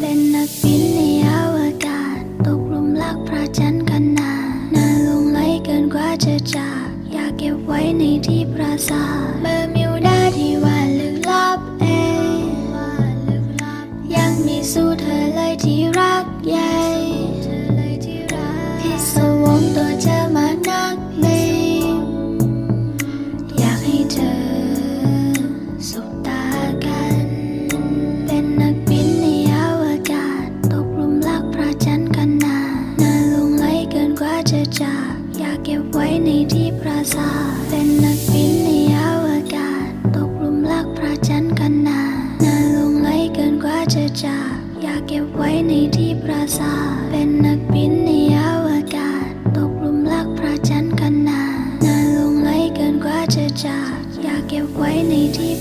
เป็นนักบินในอวกาศ ตกหลุมรักพระจันทร์กันนานน่าหลงไหลเกินกว่าจะจากอยากเก็บไว้ในที่ปราสาทเบอร์มิวดาที่ว่าลึกลับเองยังมีสู้เธอเลยที่ จะอยากเก็บไว้ในที่ปราสาทเป็นนักบินในอวกาศ ตกหลุมรักพระจันทร์กันนานนานลงไหลเกินกว่าจะจาก อยากเก็บไว้ในที่ปราสาทเป็นนักบินในอวกาศ ตกหลุมรักพระจันทร์กันนานนานลงไหลเกินกว่าจะจาก อยากเก็บไว้ในที่